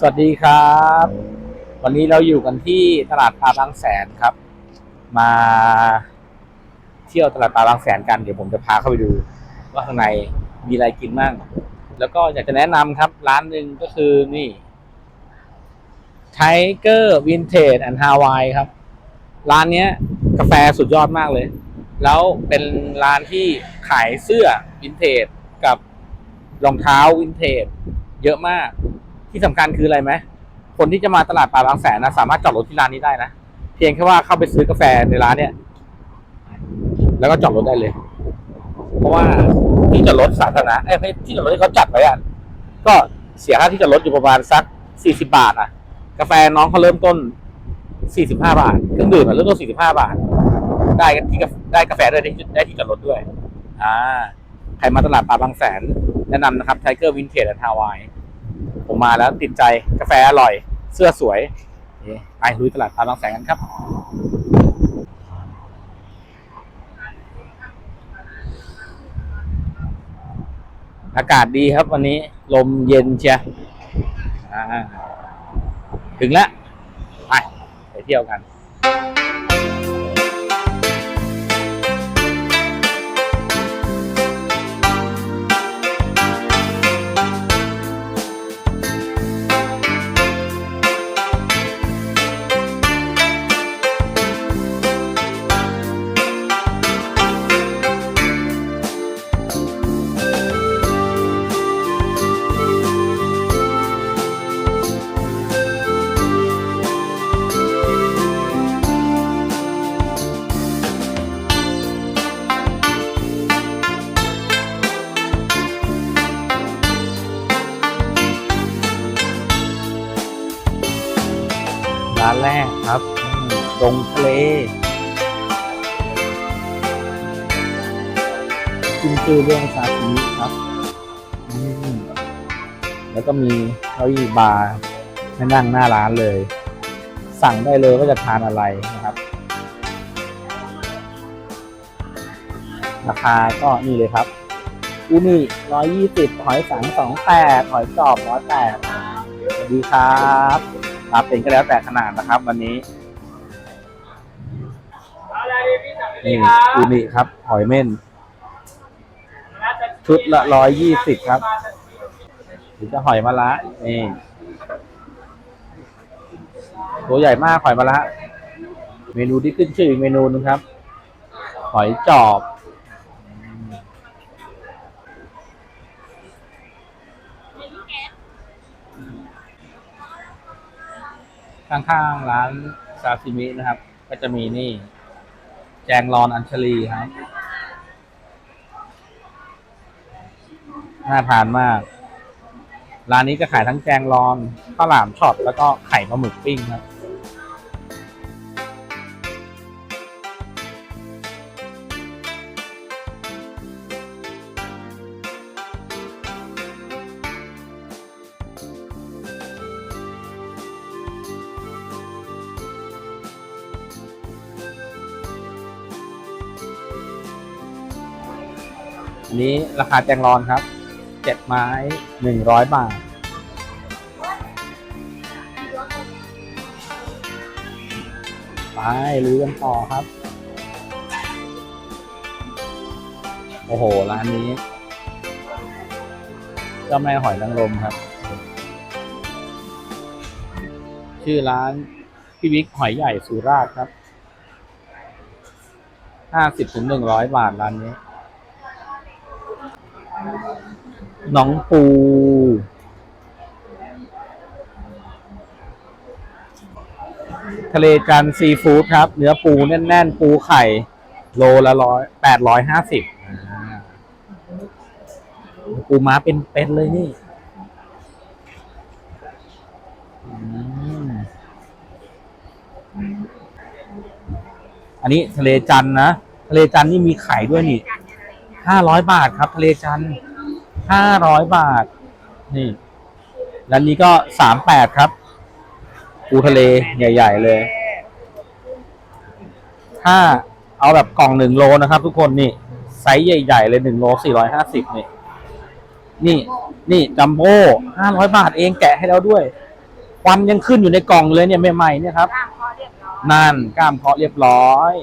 สวัสดีครับ วันนี้เราอยู่กันที่ตลาดปลาบางแสนครับ มาเที่ยวตลาดปลาบางแสนกันเดี๋ยวผมจะพาเข้าไปดู ว่าข้างในมีอะไรกินบ้างแล้วก็อยากจะแนะนำครับ ร้านหนึ่งก็คือนี่ Tiger Vintage and Hawaii ครับ ร้านเนี้ย กาแฟสุดยอดมากเลย แล้วเป็นร้านที่ขายเสื้อวินเทจกับรองเท้าวินเทจเยอะมาก ที่สำคัญคืออะไรไหมคนที่จะมาตลาดปลาบางแสนนะสามารถจอดรถที่ร้านนี้ได้นะเพียงแค่ว่าเข้าไปซื้อกาแฟในร้านเนี่ย แล้วก็จอดรถได้เลย เพราะว่าที่จอดรถสาธารณะเอ้ที่จอดรถที่เขาจัดไว้อะก็เสียค่าที่จอดรถอยู่ประมาณสักสี่สิบาท อะ กาแฟน้องเขาเริ่มต้นสี่สิบห้าบาทเครื่องดื่มอะเริ่มต้นสี่สิบห้าบาท ได้ที่ได้กาแฟด้วยได้ที่จอดรถด้วย อ่าใครมาตลาดปลาบางแสน แนะนำนะครับไทเกอร์วินเทจและทาวาย ผมมาแล้วติดใจกาแฟอร่อย เสื้อสวยไปลุยตลาดตาบางแสนกันครับ อากาศดีครับวันนี้ลมเย็นเชียถึงแล้วไปไปเที่ยวกัน ชื่อเรื่องซาชิมิครับ แล้วก็มีเก้าอี้บาร์ให้นั่งหน้าร้านเลย สั่งได้เลยว่าจะทานอะไรนะครับ ราคาก็นี่เลยครับอูนี่ร้อยยี่สิบหอยสังสองแปดหอยจอบร้อยแปดสวัสดีครับปลาเป็นก็แล้วแต่ขนาดนะครับ วันนี้นี่อูนิครับ หอยเม่น ชุดละร้อยยี่สิบครับหรือจะหอยมะระนี่ตัวใหญ่มากหอยมะระเมนูที่ขึ้นชื่ออีกเมนูนึงครับ หอยจอบ ข้างๆร้านซาซิมินะครับ ก็จะมีนี่ แจงรอนอัญชลีครับ น่าทานมาก ร้านนี้จะขายทั้งแจงร้อนข้าวหลามช็อตแล้วก็ไข่ปลาหมึกปิ้งครับอันนี้ราคาแจงรอนครับ เจ็ดไม้หนึ่งร้อยบาท ไปลุยกันต่อครับ โอ้โห ร้านนี้เจ้าแม่หอยนางรมครับ ชื่อร้านพี่วิกหอยใหญ่สุราษฎร์ครับห้าสิบถึงหนึ่งร้อยบาทร้านนี้ น้องปู ทะเลจันซีฟู้ดครับ เนื้อปูแน่น ๆ ปูไข่ โลละร้อยแปดร้อยห้าสิบปูม้าเป็นๆเลยนี่อันนี้ทะเลจันนะ ทะเลจันนี่มีไข่ด้วยนี่ห้าร้อยบาทครับ ทะเลจันทร์ ห้าร้อยบาท นี่แล้วนี้ก็สามแปดครับปูทะเลใหญ่ ๆ เลย ถ้าเอาแบบกล่องหนึ่งโลนะครับ ทุกคนนี่ไซส์ใหญ่ ๆ เลยหนึ่งโลสี่ร้อยห้าสิบนี่ นี่นี่จัมโบ้ห้าร้อยบาทเองแกะให้แล้วด้วยควันยังขึ้นอยู่ในกล่องเลยเนี่ยใหม่ๆเนี่ยครับ นั่นกล้ามเพาะเรียบร้อย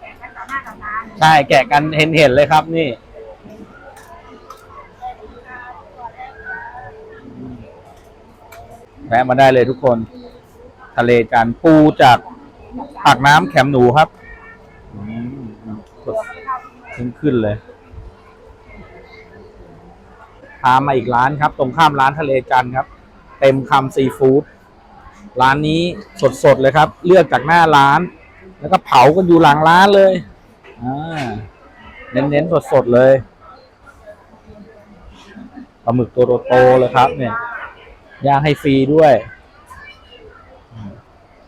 แกะกันต่อหน้าต่อตา ใช่แกะกันเห็นเห็นเลยครับนี่ แวะมาได้เลยทุกคน ทะเลจันทร์ปูจากปากน้ำแขมหนูครับขึ้นขึ้นเลย พามาอีกร้านครับ ตรงข้ามร้านทะเลจันทร์ครับ เต็มคำซีฟู้ดร้านนี้สดๆเลยครับ เลือกจากหน้าร้าน แล้วก็เผากันอยู่หลังร้านเลย อ่าเน้นๆสดๆเลยปลาหมึกตัวโตๆเลยครับ เนี่ยย่างให้ฟรีด้วย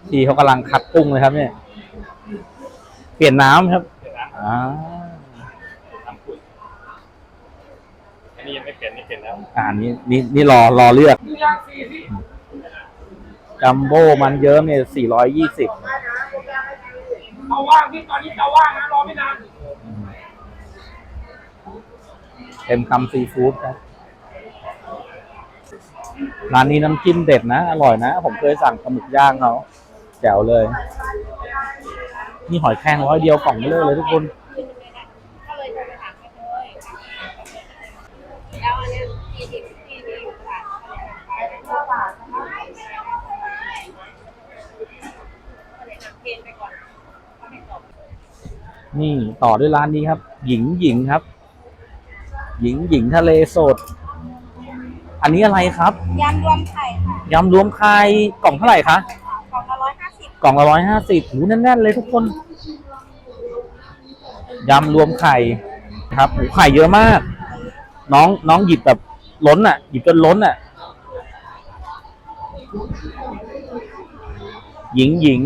พี่เขากำลังคัดกุ้งเลยครับ เนี่ย เปลี่ยนน้ำครับอ่าน้ำขุ่นอันนี้ยังไม่เปลี่ยนนี่เปลี่ยนแล้วอ่านี่นี่นี่รอรอเลือกจัมโบ้มันเยิ้มเนี่ยสี่ร้อยยี่สิบ เราว่างพี่ตอนนี้เราว่างนะรอไม่นานเต็มคำซีฟู้ดครับร้านนี้น้ำจิ้มเด็ดนะ อร่อยนะ ผมเคยสั่งปลาหมึกย่างเขาแจ๋วเลย นี่หอยแครงร้อยเดียวกล่องไม่เลยเลยทุกคน นี่ต่อด้วยร้านนี้ครับ หญิงหญิงครับ หญิงหญิงทะเลสด อันนี้อะไรครับยำรวมไข่ค่ะยำรวมไข่กล่องเท่าไหร่คะกล่องละร้อยห้าสิบกล่องละร้อยห้าสิบหูแน่นๆเลยทุกคนยำรวมไข่ครับหูไข่เยอะมาก น้องน้องหยิบแบบล้นอะ หยิบจนล้นอะ หญิงหญิง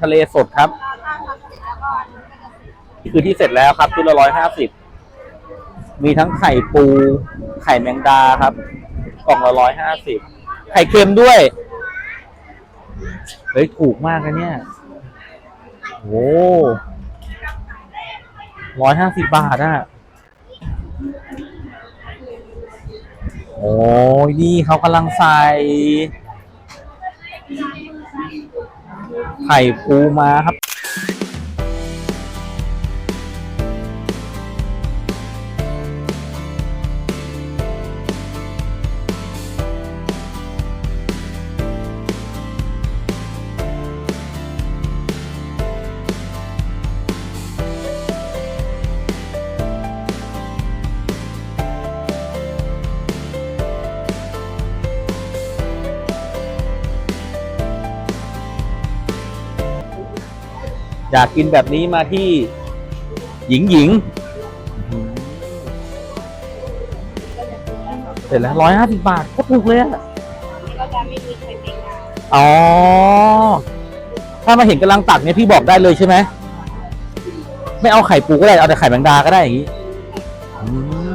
ทะเลสดครับแล้วก็ คือที่เสร็จแล้วครับชุดละร้อยห้าสิบมีทั้งไข่ปู ไข่แมงดาครับ กล่องละร้อยห้าสิบไข่เค็มด้วย เฮ้ย ถูกมากนะเนี่ยโอ้ร้อยห้าสิบบาทอะโอ้ยนี่เขากำลังใส่ ไข่ปูมาครับ อยากกินแบบนี้มาที่หญิงหญิงเสร็จแล้วร้อยห้าสิบบาทก็ถูกเลยอะก็จะไม่มีไข่แมงดาอ๋อ ถ้ามาเห็นกำลังตักเนี่ยพี่บอกได้เลยใช่ไหม ไม่เอาไข่ปูก็ได้ เอาแต่ไข่แมงดาก็ได้อย่างนี้อืม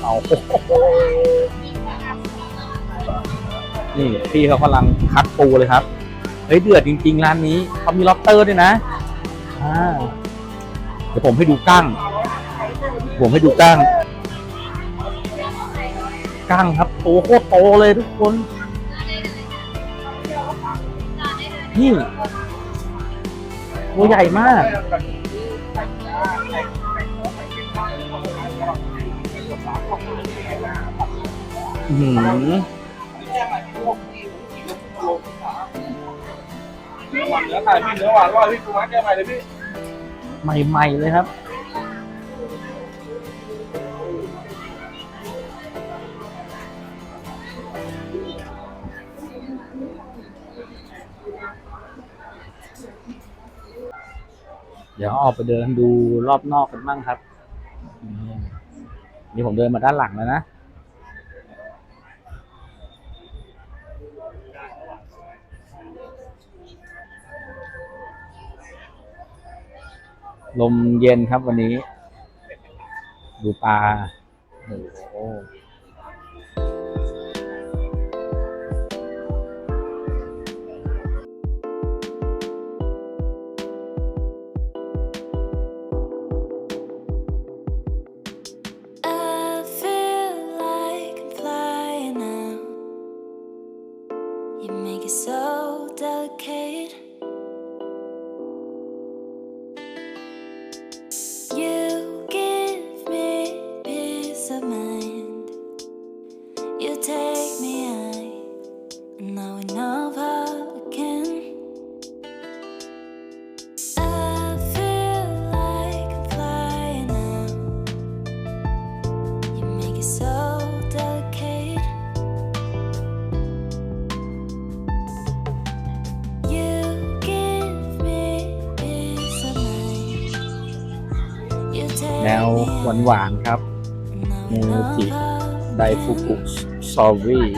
เอานี่พี่เขากำลังคัดปูเลยครับ เฮ้ยเดือดจริง ๆ ร้านนี้เขามีล็อบสเตอร์ด้วยนะ อ่าเดี๋ยวผมให้ดูกั้ง ผมให้ดูกั้ง กั้งครับโตโคตรโตเลยทุกคน นี่ตัวใหญ่มาก อือหือเนื้อหวานเนื้อไข่พี่เนื้อหวานว่าพี่ปูม้าแก้ใหม่เลยพี่ ใหม่ๆเลยครับ เดี๋ยวออกไปเดินดูรอบนอกกันบ้างครับ นี่ผมเดินมาด้านหลังแล้วนะ ลมเย็นครับวันนี้ ดูปลาโอ้โห หวานๆครับมูจิไดฟุกุซอรี่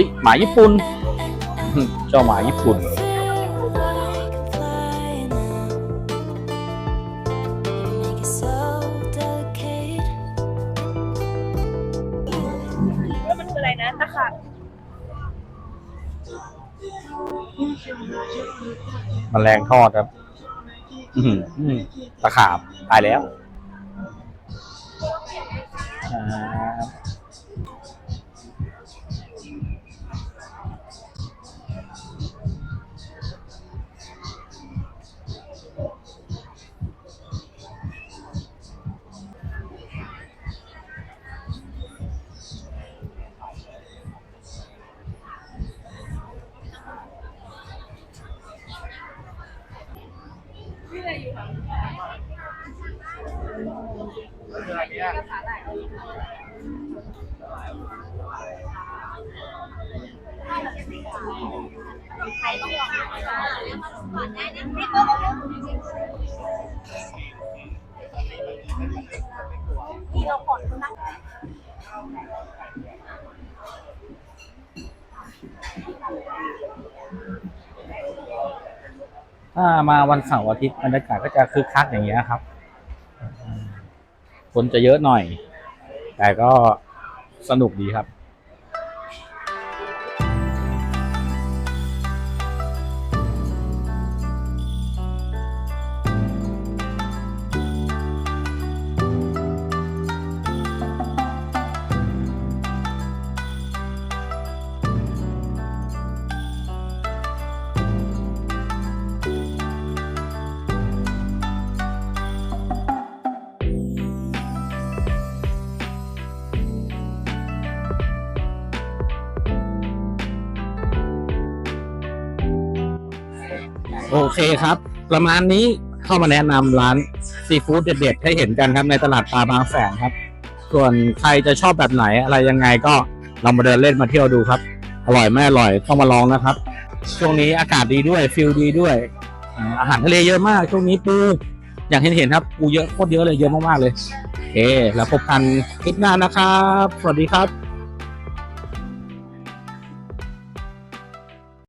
ฮ้ยหมาญี่ปุ่น Eh, eh, eh. เจ้าหมาญี่ปุ่น I feel like I'm flying now. You make it so delicate. ว่ามันคืออะไรนะตะขาบมแมลงทอดครับอื้อหืออื้อตะขาบตายแล้วอ่า ถ้ามาวันเสาร์อาทิตย์บรรยากาศก็จะคึกคักอย่างเงี้ยครับ คนจะเยอะหน่อย แต่ก็สนุกดีครับ โอเคครับ ประมาณนี้เข้ามาแนะนำร้านซีฟู้ดเด็ดๆให้เห็นกันครับในตลาดปลาบางแสนครับ ส่วนใครจะชอบแบบไหนอะไรยังไงก็ลองมาเดินเล่นมาเที่ยวดูครับ อร่อยไม่อร่อยต้องมาลองนะครับ ช่วงนี้อากาศดีด้วยฟิลดีด้วย อาหารทะเลเยอะมาก ช่วงนี้ปูอย่างที่เห็นครับปูเยอะโคตรเยอะเลยเยอะมากๆเลยโอเคแล้วพบกันคลิปหน้านะครับ สวัสดีครับ